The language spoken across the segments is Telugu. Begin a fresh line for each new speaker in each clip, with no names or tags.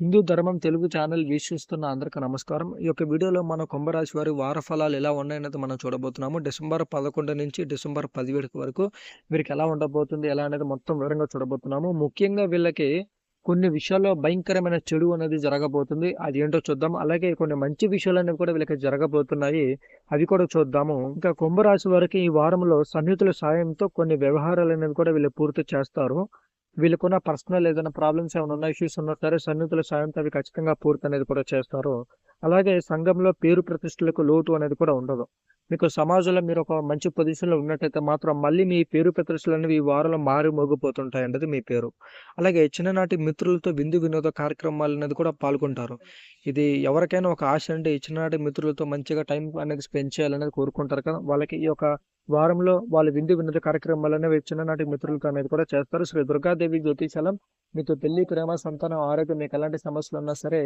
హిందూ ధర్మం తెలుగు ఛానల్ వీక్షిస్తున్న అందరికీ నమస్కారం. ఈ యొక్క వీడియోలో మన కుంభరాశి వారి వార ఫలాలు ఎలా ఉన్నాయనేది మనం చూడబోతున్నాము. డిసెంబర్ పదకొండు నుంచి డిసెంబర్ పదిహేడు వరకు వీరికి ఎలా ఉండబోతుంది ఎలా అనేది మొత్తం వివరంగా చూడబోతున్నాము. ముఖ్యంగా వీళ్ళకి కొన్ని విషయాల్లో భయంకరమైన చెడు అనేది జరగబోతుంది. అది ఏంటో చూద్దాం. అలాగే కొన్ని మంచి విషయాలు అనేవి కూడా వీళ్ళకి జరగబోతున్నాయి. అవి కూడా చూద్దాము. ఇంకా కుంభరాశి వారికి ఈ వారంలో సన్నిహితుల సాయంతో కొన్ని వ్యవహారాలు అనేవి కూడా వీళ్ళు పూర్తి చేస్తారు. వీళ్ళకున్న పర్సనల్ ఏదైనా ప్రాబ్లమ్స్ ఏమైనా ఉన్న ఇష్యూస్ ఉన్నా సరే సన్నిహితుల సాయంతో అవి ఖచ్చితంగా పూర్తి అనేది కూడా చేస్తారు. అలాగే సంఘంలో పేరు ప్రతిష్టలకు లోటు అనేది కూడా ఉండదు. మీకు సమాజంలో మీరు ఒక మంచి పొజిషన్లో ఉన్నట్టయితే మాత్రం మళ్ళీ మీ పేరు ప్రతిష్టలు అనేవి ఈ వారంలో మారి మోగిపోతుంటాయి అన్నది మీ పేరు. అలాగే చిన్ననాటి మిత్రులతో విందు వినోద కార్యక్రమాలు అనేది కూడా పాల్గొంటారు. ఇది ఎవరికైనా ఒక ఆశ అంటే చిన్ననాటి మిత్రులతో మంచిగా టైం అనేది స్పెండ్ చేయాలనేది కోరుకుంటారు కదా. వాళ్ళకి ఈ యొక్క వారంలో వాళ్ళు విందు వినోద వల్లనే అనేవి చిన్ననాటి మిత్రులతో అనేది కూడా చేస్తారు. శ్రీ దుర్గాదేవి జ్యోతిశలం మీతో పెళ్ళి ప్రేమ సంతానం ఆరోగ్యం మీకు ఎలాంటి సమస్యలు ఉన్నా సరే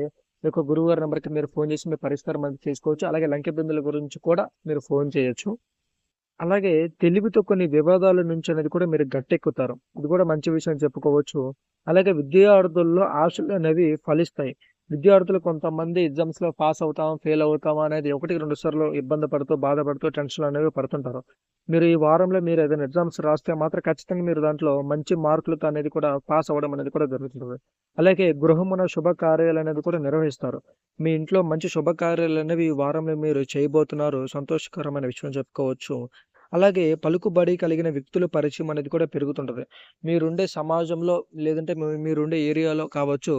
మీ యొక్క గురువు గారి నెంబర్కి మీరు ఫోన్ చేసి మీ పరిష్కారం అనేది చేసుకోవచ్చు అలాగే లంకె బిందుల గురించి కూడా మీరు ఫోన్ చేయొచ్చు. అలాగే తెలివితో కొన్ని వివాదాల నుంచి అనేది కూడా మీరు గట్టెక్కుతారు. ఇది కూడా మంచి విషయం చెప్పుకోవచ్చు. అలాగే విద్యార్థుల్లో ఆశలు అనేవి ఫలిస్తాయి. విద్యార్థులు కొంతమంది ఎగ్జామ్స్లో పాస్ అవుతాం ఫెయిల్ అవుతాం అనేది ఒకటి రెండు సార్లు ఇబ్బంది పడుతూ బాధపడుతూ టెన్షన్ అనేవి పడుతుంటారు. మీరు ఈ వారంలో మీరు ఏదైనా ఎగ్జామ్స్ రాస్తే మాత్రం ఖచ్చితంగా మీరు దాంట్లో మంచి మార్కులతో అనేది కూడా పాస్ అవ్వడం అనేది కూడా జరుగుతుంది. అలాగే గృహమున శుభకార్యాలు అనేది కూడా నిర్వహిస్తారు. మీ ఇంట్లో మంచి శుభకార్యాలు అనేవి ఈ వారంలో మీరు చేయబోతున్నారు. సంతోషకరమైన విషయం చెప్పుకోవచ్చు. అలాగే పలుకుబడి కలిగిన వ్యక్తుల పరిచయం అనేది కూడా పెరుగుతుంటుంది. మీరుండే సమాజంలో లేదంటే మీరుండే ఏరియాలో కావచ్చు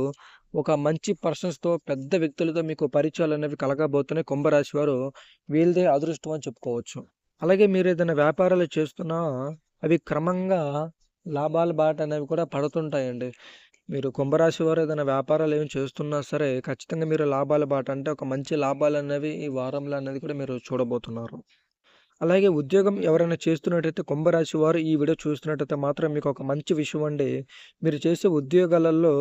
ఒక మంచి పర్సన్స్తో పెద్ద వ్యక్తులతో మీకు పరిచయాలు అనేవి కలగబోతున్నాయి. కుంభరాశి వారు వీళ్ళదే అదృష్టం అని చెప్పుకోవచ్చు. అలాగే మీరు ఏదైనా వ్యాపారాలు చేస్తున్నా అవి క్రమంగా లాభాల బాట అనేవి కూడా పడుతుంటాయండి. మీరు కుంభరాశి వారు ఏదైనా వ్యాపారాలు ఏమి చేస్తున్నా సరే ఖచ్చితంగా మీరు లాభాల బాట అంటే ఒక మంచి లాభాలు అనేవి ఈ వారంలో అనేది కూడా మీరు చూడబోతున్నారు. అలాగే ఉద్యోగం ఎవరైనా చేస్తున్నట్టయితే కుంభరాశి వారు ఈ వీడియో చూస్తున్నట్టయితే మాత్రం మీకు ఒక మంచి విషయం అండి. మీరు చేసే ఉద్యోగాలలో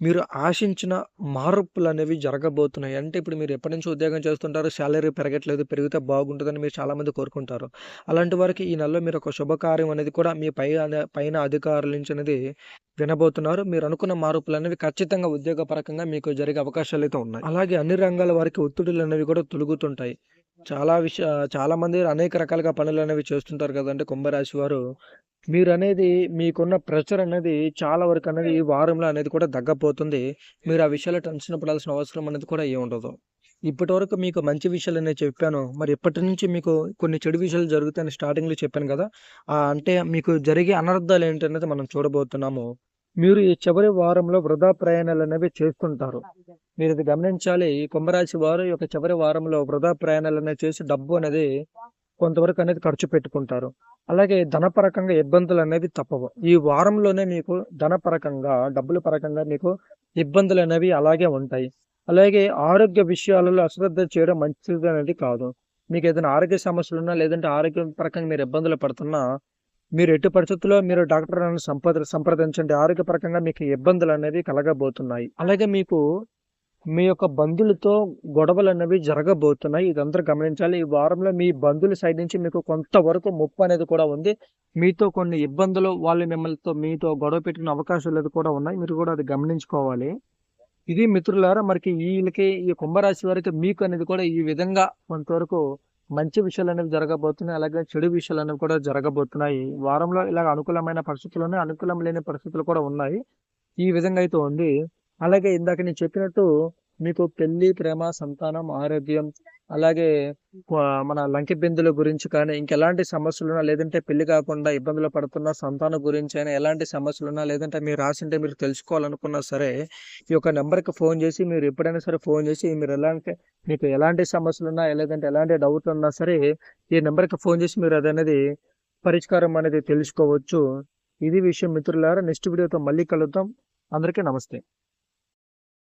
మీరు ఆశించిన మార్పులు అనేవి జరగబోతున్నాయి. అంటే ఇప్పుడు మీరు ఎప్పటి నుంచి ఉద్యోగం చేస్తుంటారో శాలరీ పెరగట్లేదు పెరిగితే బాగుంటుందని మీరు చాలామంది కోరుకుంటారు. అలాంటి వారికి ఈ నెలలో మీరు ఒక శుభకార్యం అనేది కూడా మీ పై పైన అధికారుల నుంచి అనేది వినబోతున్నారు. మీరు అనుకున్న మార్పులు అనేవి ఖచ్చితంగా ఉద్యోగ పరకంగా మీకు జరిగే అవకాశాలు అయితే ఉన్నాయి. అలాగే అన్ని రంగాల వారికి ఒత్తిడులు అనేవి కూడా తొలుగుతుంటాయి. చాలా విషయ చాలా మంది అనేక రకాలుగా పనులు అనేవి చేస్తుంటారు కదంటే కుంభరాశి వారు. మీరు అనేది మీకున్న ప్రెషర్ అనేది చాలా వరకు అనేది ఈ వారంలో అనేది కూడా తగ్గపోతుంది. మీరు ఆ విషయాలు టెన్షన్ పడాల్సిన అవసరం అనేది కూడా ఏ ఉండదు. ఇప్పటి వరకు మీకు మంచి విషయాలు అనేది చెప్పాను. మరి ఇప్పటి నుంచి మీకు కొన్ని చెడు విషయాలు జరుగుతాయని స్టార్టింగ్లో చెప్పాను కదా. అంటే మీకు జరిగే అనర్థాలు ఏంటనేది మనం చూడబోతున్నాము. మీరు ఈ చివరి వారంలో వృధా ప్రయాణాలు అనేవి చేస్తుంటారు. మీరు ఇది గమనించాలి కుంభరాశి వారు యొక్క చివరి వారంలో వృధా ప్రయాణాలు అనేవి చేసి డబ్బు అనేది కొంతవరకు అనేది ఖర్చు పెట్టుకుంటారు. అలాగే ధనపరకంగా ఇబ్బందులు అనేవి తప్పవు. ఈ వారంలోనే మీకు ధనపరకంగా డబ్బుల పరకంగా మీకు ఇబ్బందులు అనేవి అలాగే ఉంటాయి. అలాగే ఆరోగ్య విషయాలలో అశ్రద్ధ చేయడం మంచిది అనేది కాదు. మీకు ఏదైనా ఆరోగ్య సమస్యలు ఉన్నా లేదంటే ఆరోగ్య పరకంగా మీరు ఇబ్బందులు పడుతున్నా మీరు ఎట్టి పరిస్థితుల్లో మీరు డాక్టర్ సంప్రద సంప్రదించండి. ఆరోగ్యపరకంగా మీకు ఇబ్బందులు అనేవి కలగబోతున్నాయి. అలాగే మీకు మీ యొక్క బంధువులతో గొడవలు అనేవి జరగబోతున్నాయి. ఇదంతా గమనించాలి. ఈ వారంలో మీ బంధువుల సైడ్ నుంచి మీకు కొంతవరకు ముప్పు అనేది కూడా ఉంది. మీతో కొన్ని ఇబ్బందులు వాళ్ళు మిమ్మల్నితో మీతో గొడవ పెట్టిన అవకాశాలు కూడా ఉన్నాయి. మీరు కూడా అది గమనించుకోవాలి. ఇది మిత్రులారా మరికి వీళ్ళకి ఈ కుంభరాశి వారికి మీకు అనేది కూడా ఈ విధంగా కొంతవరకు మంచి విషయాలు అనేవి జరగబోతున్నాయి. అలాగే చెడు విషయాలు అనేవి కూడా జరగబోతున్నాయి. వారంలో ఇలాగ అనుకూలమైన పరిస్థితులు ఉన్నాయి అనుకూలం లేని పరిస్థితులు కూడా ఉన్నాయి. ఈ విధంగా అయితే ఉంది. అలాగే ఇందాక నేను చెప్పినట్టు మీకు పెళ్ళి ప్రేమ సంతానం ఆరోగ్యం అలాగే మన లంకె బిందుల గురించి కానీ ఇంకెలాంటి సమస్యలున్నా లేదంటే పెళ్ళి కాకుండా ఇబ్బందులు పడుతున్న సంతానం గురించి అయినా ఎలాంటి సమస్యలున్నా లేదంటే మీరు రాసింటే మీరు తెలుసుకోవాలనుకున్నా సరే ఈ యొక్క నెంబర్కి ఫోన్ చేసి మీరు ఎప్పుడైనా సరే ఫోన్ చేసి మీరు ఎలాంటి మీకు ఎలాంటి సమస్యలున్నా లేదంటే ఎలాంటి డౌట్లు ఉన్నా సరే ఈ నెంబర్కి ఫోన్ చేసి మీరు అదనేది పరిష్కారం అనేది తెలుసుకోవచ్చు. ఇది విషయం మిత్రులారా నెక్స్ట్ వీడియోతో మళ్ళీ కలుద్దాం. అందరికీ నమస్తే.